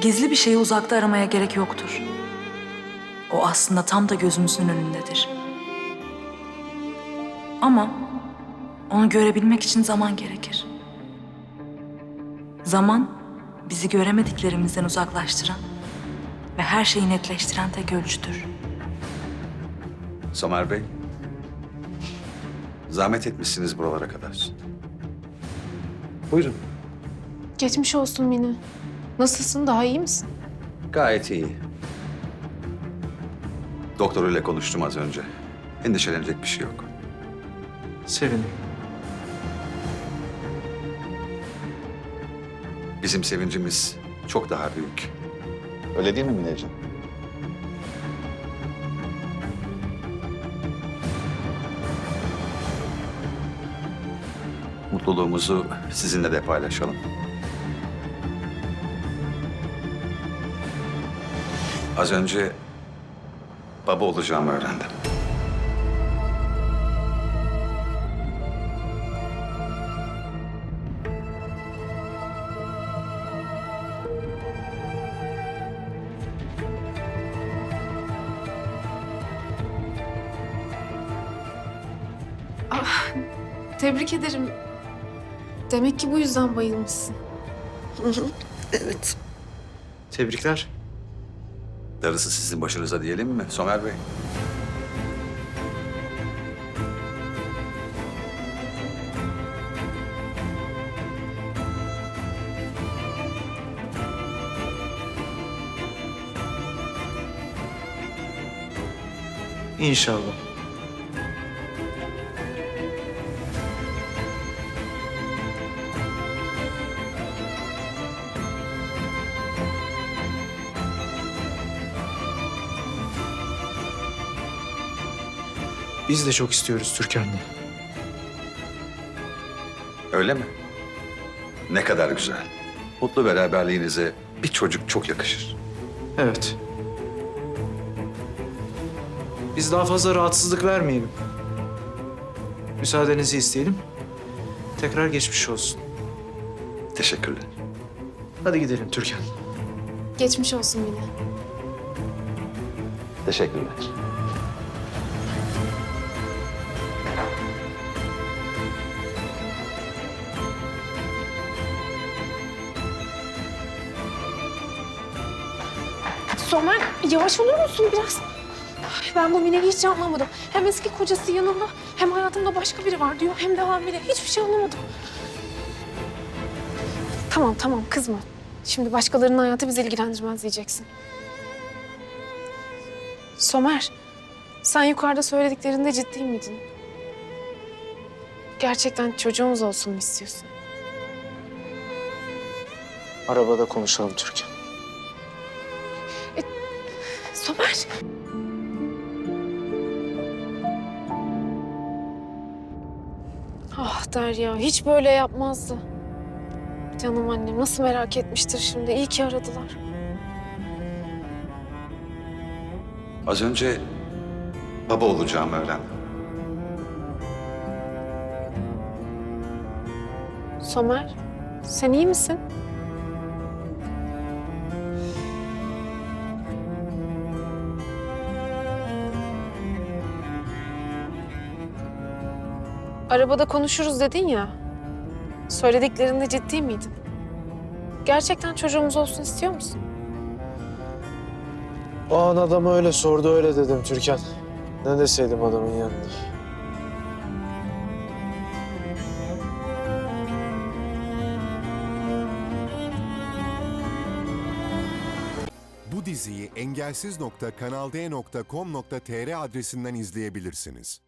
Gizli bir şeyi uzakta aramaya gerek yoktur. O aslında tam da gözümüzün önündedir. Ama onu görebilmek için zaman gerekir. Zaman bizi göremediklerimizden uzaklaştıran ve her şeyi netleştiren tek ölçüdür. Somer Bey. Zahmet etmişsiniz buralara kadar. Buyurun. Geçmiş olsun Mine. Nasılsın? Daha iyi misin? Gayet iyi. Doktoruyla konuştum az önce. Endişelenecek bir şey yok. Sevindim. Bizim sevincimiz çok daha büyük. Öyle değil mi Mineciğim? Mutluluğumuzu sizinle de paylaşalım. Az önce baba olacağımı öğrendim. Tebrik ederim. Demek ki bu yüzden bayılmışsın. Evet. Tebrikler. Darısı sizin başınıza diyelim mi Somer Bey? İnşallah. Biz de çok istiyoruz Türkan'la. Öyle mi? Ne kadar güzel. Mutlu beraberliğinize bir çocuk çok yakışır. Evet. Biz daha fazla rahatsızlık vermeyelim. Müsaadenizi isteyelim. Tekrar geçmiş olsun. Teşekkürler. Hadi gidelim Türkan. Geçmiş olsun Mine. Teşekkürler. Somer yavaş olur musun biraz? Ben bu Mine'yi hiç anlamadım. Hem eski kocası yanında hem hayatımda başka biri var diyor hem de hamile. Hiçbir şey anlamadım. Tamam tamam kızma. Şimdi başkalarının hayatı bizi ilgilendirmez diyeceksin. Somer, sen yukarıda söylediklerinde ciddi miydin? Gerçekten çocuğumuz olsun mu istiyorsun? Arabada konuşalım Türkan. Somer. Ah Derya, hiç böyle yapmazdı. Canım annem nasıl merak etmiştir şimdi. İyi ki aradılar. Az önce baba olacağımı öğrendim. Somer, sen iyi misin? Arabada konuşuruz dedin ya. Söylediklerinde ciddi miydin? Gerçekten çocuğumuz olsun istiyor musun? O an adama öyle sordu öyle dedim Türkan. Ne deseydim adamın yanında. Bu diziyi engelsiz.kanalde.com.tr adresinden izleyebilirsiniz.